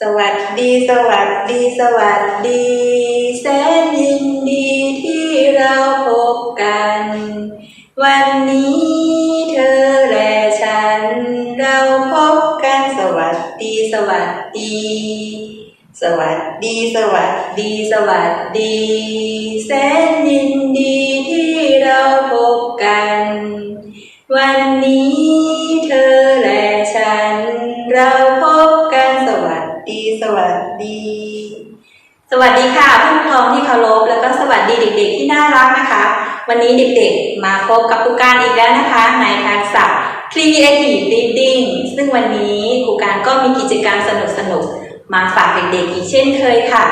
สวัสดี สวัสดี สวัสดี แสนยินดีที่เราพบกัน วันนี้เธอและฉัน เราพบกันสวัสดี สวัสดี สวัสดี สวัสดี สวัสดี แสนยินดีที่เราพบกัน วันนี้ สวัสดีค่ะผู้ปกครองที่เคารพแล้วก็สวัสดีเด็กๆ ที่น่ารักนะคะ วันนี้เด็กๆ มาพบกับครูการอีกแล้วนะคะ ในทักษะ Creative Reading ซึ่งวันนี้ครูการก็มีกิจกรรมสนุกๆ มาฝากเด็กๆ อีกเช่นเคยค่ะ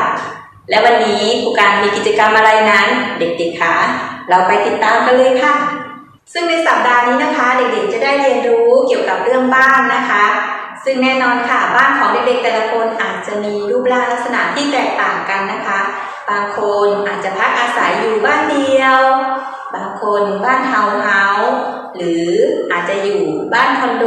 และวันนี้ครูการมีกิจกรรมอะไรนั้น เด็กๆคะเราไปติดตามกันเลยค่ะ ซึ่งในสัปดาห์นี้นะคะ เด็กๆ จะได้เรียนรู้เกี่ยวกับเรื่องบ้านนะคะ ซึ่งแน่นอนค่ะ บ้านของเด็กๆแต่ละคนอาจจะมีรูปร่างลักษณะที่แตกต่างกันนะคะ บางคนอาจจะพักอาศัยอยู่บ้านเดียว บางคนบ้านเฮาเฮาหรืออาจจะอยู่บ้านคอนโด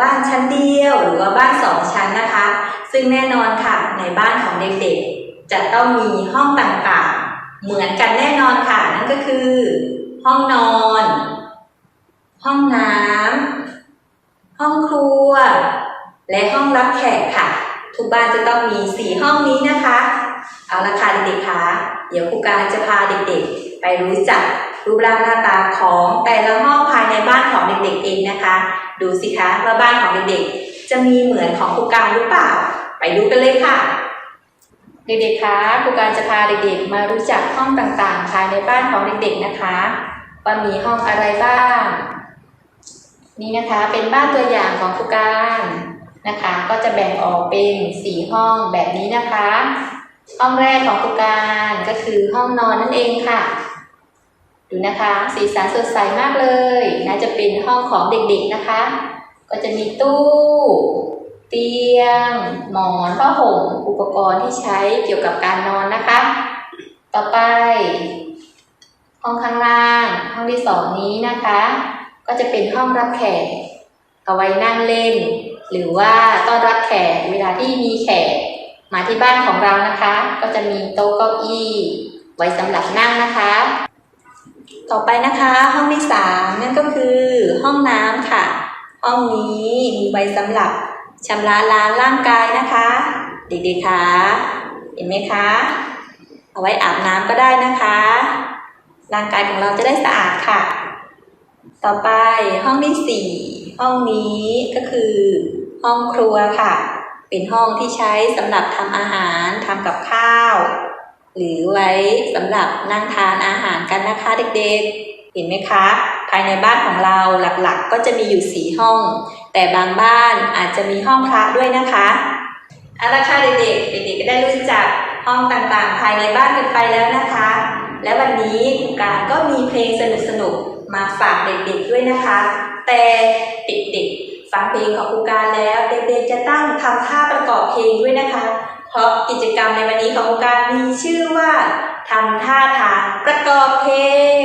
บ้านชั้นเดียวหรือว่าบ้านสองชั้นนะคะ ซึ่งแน่นอนค่ะในบ้านของเด็กๆ จะต้องมีห้องต่างๆ เหมือนกันแน่นอนค่ะนั่นก็คือ ห้องนอน ห้องน้ำ ห้องครัว และห้องรับแขกค่ะ ทุกบ้านจะต้องมีสี่ห้องนี้นะคะ เอาละค่ะเด็กๆคะเดี๋ยวครูการจะพาเด็กๆ ไปรู้จักรูปร่างหน้าตาของแต่ละห้องภายในบ้านของเด็กๆเองนะคะ ดูสิคะว่าบ้านของเด็กๆ จะมีเหมือนของครูการหรือเปล่า ไปดูกันเลยค่ะเด็กๆ คะครูการจะพาเด็กๆ มารู้จักห้องต่างๆ ภายในบ้านของเด็กๆ นะคะ ว่ามีห้องอะไรบ้าง นี่นะคะเป็นบ้านตัวอย่างของครูการนะคะ ก็จะแบ่งออกเป็นสี่ห้องแบบนี้นะคะ ห้องแรกของครูการก็คือห้องนอนนั่นเองค่ะ ดูนะคะ สีสันสดใสมากเลยน่าจะเป็นห้องของเด็กๆนะคะ ก็จะมีตู้ เตียง หมอนผ้าห่มอุปกรณ์ที่ใช้เกี่ยวกับการนอนนะคะ ต่อไป ห้องข้างล่าง ห้องที่สองนี้นะคะ ก็จะเป็นห้องรับแขกเอาไว้นั่งเล่น หรือว่าต้อนรับแขกเวลาที่มีแขกมาที่บ้านของเรานะคะ ก็จะมีโต๊ะเก้าอี้ไว้สำหรับนั่งนะคะ ต่อไปนะคะห้องที่สามนั่นก็คือห้องน้ำค่ะ ห้องนี้มีไว้สำหรับชำระล้างร่างกายนะคะ เด็กๆคะเห็นไหมคะ เอาไว้อาบน้ำก็ได้นะคะ ร่างกายของเราจะได้สะอาดค่ะ ต่อไปห้องที่สี่ห้องนี้ก็คือ ห้องครัวค่ะ เป็นห้องที่ใช้สำหรับทำอาหารทำกับข้าว หรือไว้สำหรับนั่งทานอาหารกันนะคะเด็กๆ เห็นไหมคะ ภายในบ้านของเราหลักๆ ก็จะมีอยู่สี่ห้อง แต่บางบ้านอาจจะมีห้องพระด้วยนะคะเอาละค่ะเด็กๆเด็กๆก็ได้รู้จักห้องต่างๆ ภายในบ้านกันไปแล้วนะคะ และวันนี้การก็มีเพลงสนุกๆ มาฝากเด็กๆด้วยนะคะ แต่เด็กๆฟังเพลงของครูการแล้วเด็กๆจะตั้งทำท่าประกอบเพลงด้วยนะคะ เพราะกิจกรรมในวันนี้ของครูการมีชื่อว่าทำท่าทางประกอบเพลง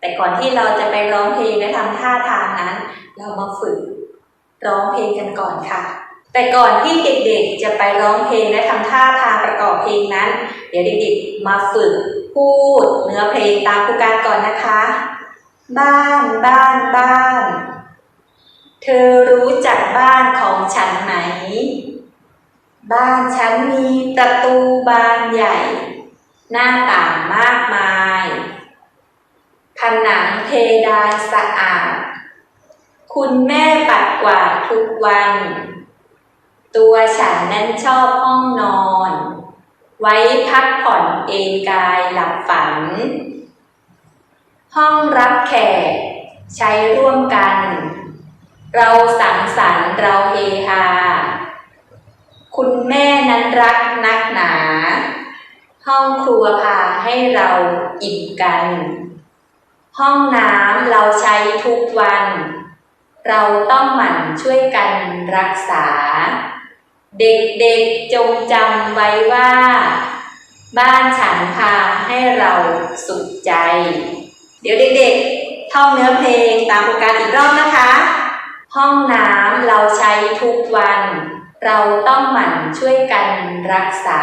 แต่ก่อนที่เราจะไปร้องเพลงและทำท่าทางนั้น เรามาฝึกร้องเพลงกันก่อนค่ะ แต่ก่อนที่เด็กๆจะไปร้องเพลงและทำท่าทางประกอบเพลงนั้น เดี๋ยวเด็กๆมาฝึกพูดเนื้อเพลงตามครูการก่อนนะคะ บ้านบ้านบ้าน เธอรู้จักบ้านของฉันไหม บ้านฉันมีประตูบานใหญ่ หน้าต่างมากมาย ผนังเพดานสะอาด คุณแม่ปัดกวาดทุกวัน ตัวฉันนั้นชอบห้องนอน ไว้พักผ่อนเอนกายหลับฝัน ห้องรับแขก ใช้ร่วมกัน เราสังสรรค์เราเฮฮา คุณแม่นั้นรักนักหนา ห้องครัวพาให้เราอิ่มกัน ห้องน้ำเราใช้ทุกวัน เราต้องหมั่นช่วยกันรักษา เด็กๆจงจำไว้ว่า บ้านฉันพาให้เราสุขใจ เดี๋ยวเด็กๆ ท่องเนื้อเพลงตามโปรแกรอีกรอบนะคะ ห้องน้ำเราใช้ทุกวัน เราต้องหมั่นช่วยกันรักษา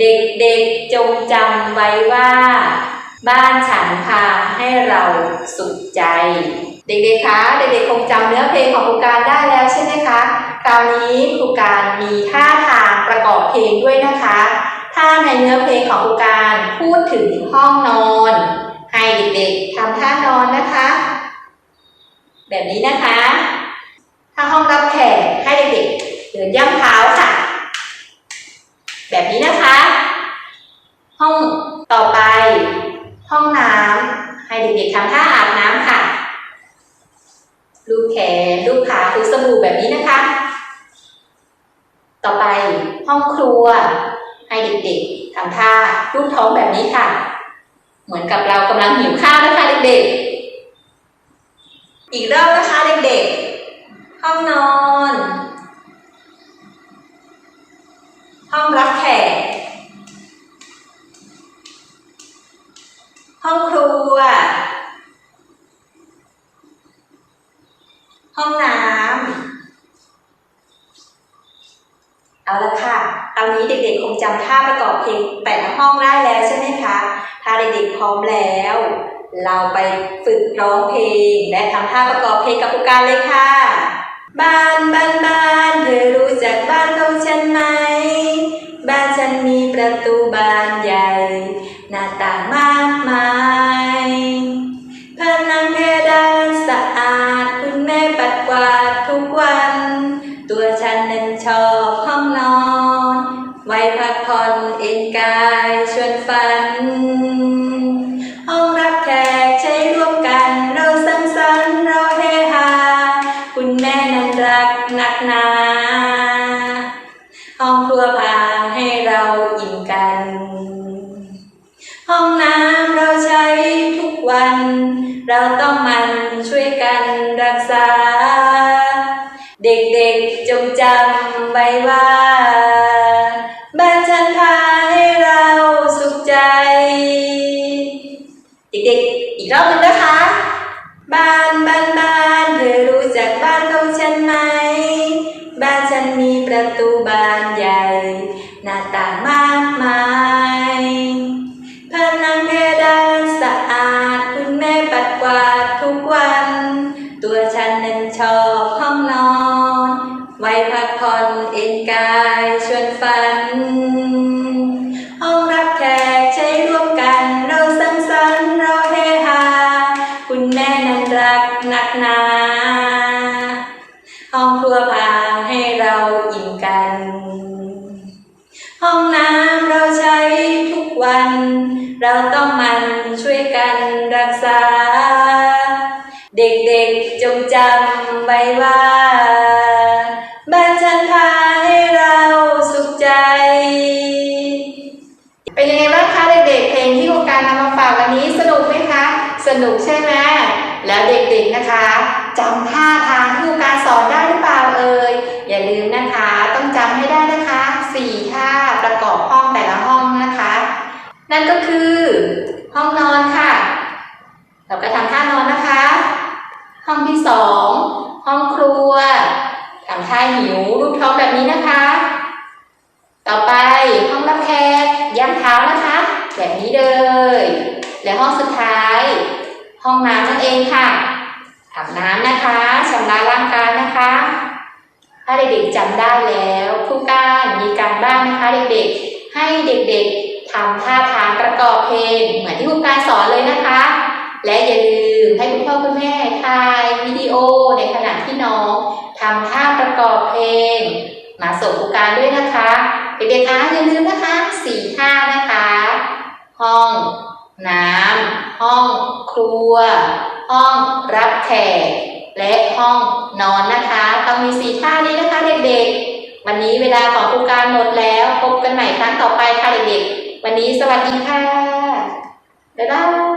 เด็กๆจงจำไว้ว่า บ้านฉันพาให้เราสุขใจ เด็กๆ คะ เด็กๆ คงจำเนื้อเพลงของครูการได้แล้วใช่ไหมคะ คราวนี้ครูการมีท่าทางประกอบเพลงด้วยนะคะ ถ้าในเนื้อเพลงของครูการพูดถึงห้องนอน ให้เด็กๆทำท่านอนนะคะ แบบนี้นะคะ ถ้าห้องรับแขกให้เด็กๆเดินย่ำเท้าค่ะ แบบนี้นะคะ ห้องต่อไป ห้องน้ำให้เด็กๆทำท่าอาบน้ำค่ะลูบแขนลูบขาถูสบู่แบบนี้นะคะ ต่อไปห้องครัว ให้เด็กๆทำท่าลูบท้องแบบนี้ค่ะ เหมือนกับเรากำลังหิวข้าวนะคะเด็กๆ อีกรอบนะคะเด็กๆ ห้องนอน ห้องรับแขก ห้องครัว ห้องน้ำ เอาละค่ะ ตอนนี้เด็กๆ คงจำท่าประกอบเพลงแต่ละห้องได้แล้วใช่ไหมคะ ถ้าเด็กๆ พร้อมแล้ว เราไปฝึกร้องเพลง และทำท่าประกอบเพลงกับครูการเลยค่ะ บ้านบ้านบ้านเธอรู้จักบ้านของฉันไหม บ้านฉันมีประตูบานใหญ่ หน้าต่างมากมายผนังเพดานสะอาด คุณแม่ปัดกวาดทุกวัน ตัวฉันนั้นชอบห้องนอน ไว้พักผ่อนเอนกายชวนฝัน ห้องรับแขกใช้ร่วมกัน เราสังสรรค์เราเฮฮา คุณแม่นั้นรักหนักหนา ห้องครัวพาให้เราอิ่มกัน ห้องน้ำเราใช้ทุกวัน เราต้องมันช่วยกันรักษา เด็กๆจงจำไว้ว่า บ้านฉันพาให้เราสุขใจ เด็กๆ อีกรอบหนึ่งนะคะ บ้านบ้านบ้านเธอรู้จักบ้านของฉันไหม บ้านฉันมีประตูบานใหญ่ หน้าต่างมากมายผนังเพดานสะอาดคุณแม่ปัดกวาดทุกวัน ตัวฉันนั้นชอบ อนเอนกายชวนฝัน ห้องรับแขกใช้ร่วมกันเราสังสรรค์เราเฮฮาคุณแม่นั้นรักนักหนาห้องครัวพาให้เราอิ่มกัน ห้องน้ำเราใช้ทุกวัน เราต้องมันช่วยกันรักษา เด็กๆจงจำไว้ว่า นุกใช่ไหมแล้วเด็กๆนะคะจำท่าทางที่ครงการสอนได้หรือเปล่าเอ่ยอย่าลืมนะคะ ต้องจำให้ได้นะคะสี่ท่าประกอบห้องแต่ละห้องนะคะ นั่นก็คือห้องนอนค่ะ เราก็ทำท่านอนนะคะ ห้องที่สองห้องครัวทำท่าหิวรูปท้องแบบนี้นะคะ ต่อไปห้องรับแขกย่ำเท้านะคะ แบบนี้เลยและห้องสุดท้าย ห้องน้ำนั่นเองค่ะอาบน้ำนะคะชำระร่างกายนะคะ ถ้าเด็กๆจำได้แล้วครูการมีการบ้านนะคะเด็กๆ ให้เด็กๆทำท่าทางประกอบเพลง เหมือนที่ครูการสอนเลยนะคะ และอย่าลืมให้คุณพ่อคุณแม่ถ่ายวิดีโอในขณะที่น้องทำท่าประกอบเพลง มาส่งครูการด้วยนะคะ เด็กๆคะอย่าลืมนะคะสี่ท่านะคะ ห้อง น้ำ ห้องครัว ห้องรับแขก และห้องนอนนะคะ ต้องมีสี่ท่านี้นะคะเด็กๆ วันนี้เวลาของครูการหมดแล้ว พบกันใหม่ครั้งต่อไปค่ะเด็กๆ วันนี้สวัสดีค่ะ บ๊ายบาย